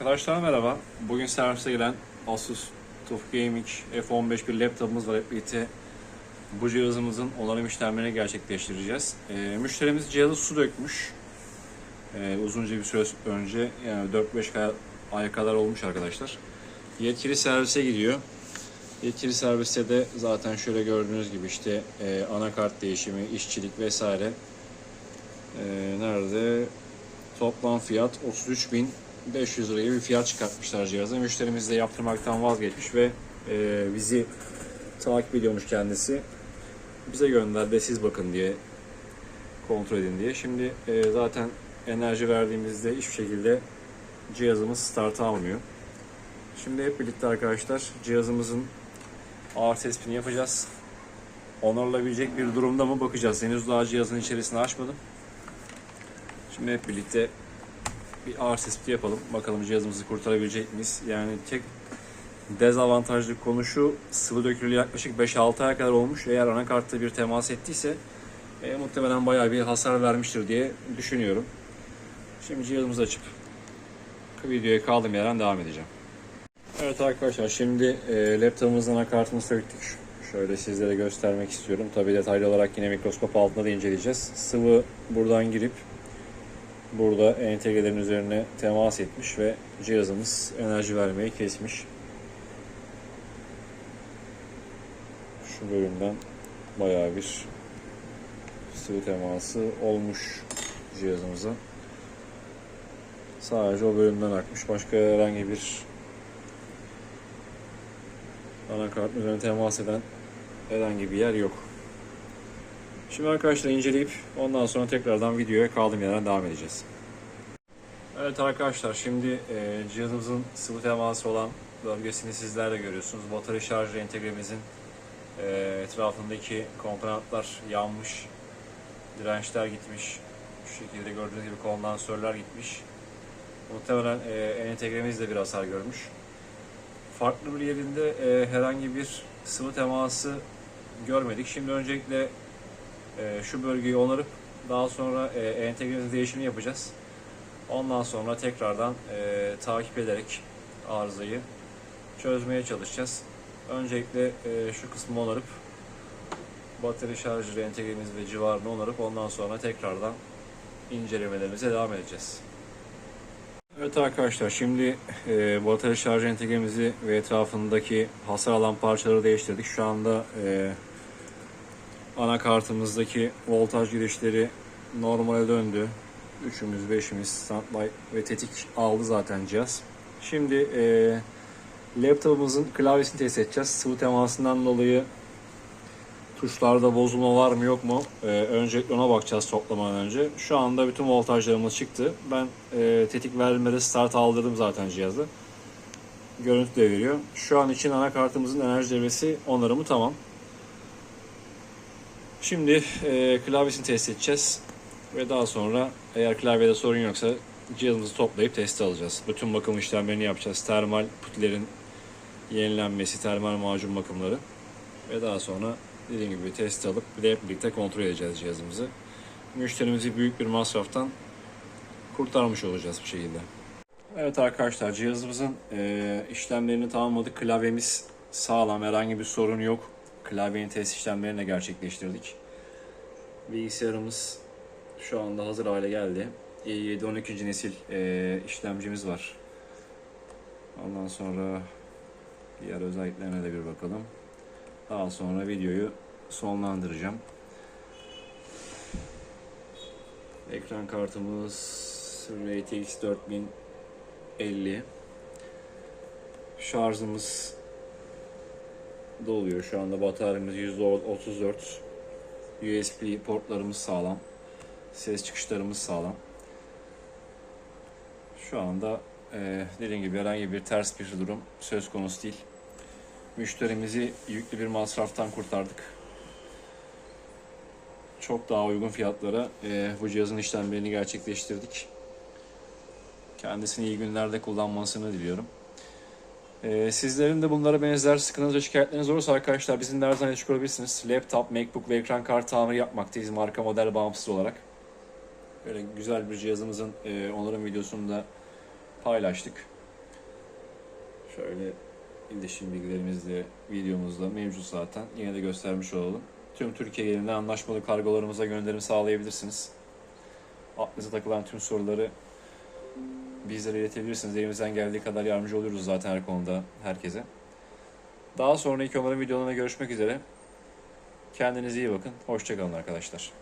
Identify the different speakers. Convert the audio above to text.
Speaker 1: Arkadaşlar merhaba. Bugün servise gelen Asus TUF Gaming F15 bir laptopumuz var hep birlikte. Bu cihazımızın onarım işlemlerini gerçekleştireceğiz. Ee, müşterimiz cihazı su dökmüş. Ee, uzunca bir süre önce yani 4-5 ay- kadar olmuş arkadaşlar. Yetkili servise gidiyor. Yetkili serviste de zaten şöyle gördüğünüz gibi işte e, anakart değişimi, işçilik vesaire. Ee, nerede? Toplam fiyat 33.500 liraya bir fiyat çıkartmışlar cihaza. Müşterimiz de yaptırmaktan vazgeçmiş ve e, bizi takip ediyormuş kendisi. Bize gönderdi siz bakın diye kontrol edin diye. Şimdi e, zaten enerji verdiğimizde hiçbir şekilde cihazımız start almıyor. Şimdi hep birlikte arkadaşlar cihazımızın ağır tespitini yapacağız. Onarılabilecek bir durumda mı bakacağız. Henüz daha cihazın içerisini açmadım. Şimdi hep birlikte bir ağır tespiti yapalım. Bakalım cihazımızı kurtarabilecek miyiz? Yani tek dezavantajlı konu şu sıvı dökülü yaklaşık 5-6 ay kadar olmuş. Eğer anakartta bir temas ettiyse e, muhtemelen bayağı bir hasar vermiştir diye düşünüyorum. Şimdi cihazımızı açıp videoya kaldığım yerden devam edeceğim. Evet arkadaşlar şimdi e, laptopumuzun anakartını söktük. Şöyle sizlere göstermek istiyorum. Tabi detaylı olarak yine mikroskop altında da inceleyeceğiz. Sıvı buradan girip burada entegrelerin üzerine temas etmiş ve cihazımız enerji vermeyi kesmiş. Şu bölümden bayağı bir sıvı teması olmuş cihazımıza. Sadece o bölümden akmış. Başka herhangi bir anakartın üzerine temas eden herhangi bir yer yok. Şimdi arkadaşlar inceleyip ondan sonra tekrardan videoya kaldığım yerden devam edeceğiz. Evet arkadaşlar şimdi e, cihazımızın sıvı teması olan bölgesini sizler de görüyorsunuz. Batarya şarj entegremizin e, etrafındaki komponentler yanmış, dirençler gitmiş. Şu şekilde gördüğünüz gibi kondansörler gitmiş. Muhtemelen e, entegremiz de bir hasar görmüş. Farklı bir yerinde e, herhangi bir sıvı teması görmedik. Şimdi öncelikle e, şu bölgeyi onarıp daha sonra e, entegremiz değişimi yapacağız. Ondan sonra tekrardan e, takip ederek arızayı çözmeye çalışacağız. Öncelikle e, şu kısmı onarıp batarya şarjı entegremiz ve civarını onarıp ondan sonra tekrardan incelemelerimize devam edeceğiz. Evet arkadaşlar şimdi e, batarya şarj entegremizi ve etrafındaki hasar alan parçaları değiştirdik. Şu anda e, anakartımızdaki voltaj girişleri normale döndü. Üçümüz, beşimiz standby ve tetik aldı zaten cihaz. Şimdi e, laptopumuzun klavyesini test edeceğiz. Sıvı temasından dolayı tuşlarda bozulma var mı yok mu? Ee, öncelikle ona bakacağız toplamadan önce. Şu anda bütün voltajlarımız çıktı. Ben e, tetik verilmede start aldırdım zaten cihazı. Görüntü de veriyor. Şu an için anakartımızın enerji devresi onarımı tamam. Şimdi e, klavyesini test edeceğiz. Ve daha sonra eğer klavyede sorun yoksa cihazımızı toplayıp testi alacağız. Bütün bakım işlemlerini yapacağız. Termal putlerin yenilenmesi, termal macun bakımları. Ve daha sonra dediğim gibi test alıp bir de hep birlikte kontrol edeceğiz cihazımızı. Müşterimizi büyük bir masraftan kurtarmış olacağız bir şekilde. Evet arkadaşlar cihazımızın e, işlemlerini tamamladık. Klavyemiz sağlam herhangi bir sorun yok. Klavyenin test işlemlerini de gerçekleştirdik. Bilgisayarımız şu anda hazır hale geldi. i7 12. nesil e, işlemcimiz var. Ondan sonra diğer özelliklerine de bir bakalım. Daha sonra videoyu sonlandıracağım. Ekran kartımız RTX 4050. Şarjımız doluyor. Şu anda bataryamız %34. USB portlarımız sağlam. Ses çıkışlarımız sağlam. Şu anda e, dediğim gibi herhangi bir ters bir durum söz konusu değil. Müşterimizi yüklü bir masraftan kurtardık. Çok daha uygun fiyatlara e, bu cihazın işlemlerini gerçekleştirdik. Kendisini iyi günlerde kullanmasını diliyorum. E, sizlerin de bunlara benzer sıkıntınız ve şikayetleriniz olursa arkadaşlar bizim her zaman iletişim kurabilirsiniz. Laptop, Macbook ve ekran kartı tamiri yapmaktayız marka model bağımsız olarak. Böyle güzel bir cihazımızın e, onarım videosunu da paylaştık. Şöyle iletişim bilgilerimiz de videomuzda mevcut zaten. Yine de göstermiş olalım. Tüm Türkiye genelinde anlaşmalı kargolarımıza gönderim sağlayabilirsiniz. Aklınıza takılan tüm soruları bizlere iletebilirsiniz. Elimizden geldiği kadar yardımcı oluyoruz zaten her konuda herkese. Daha sonraki umarım videolarına görüşmek üzere. Kendinize iyi bakın. Hoşçakalın arkadaşlar.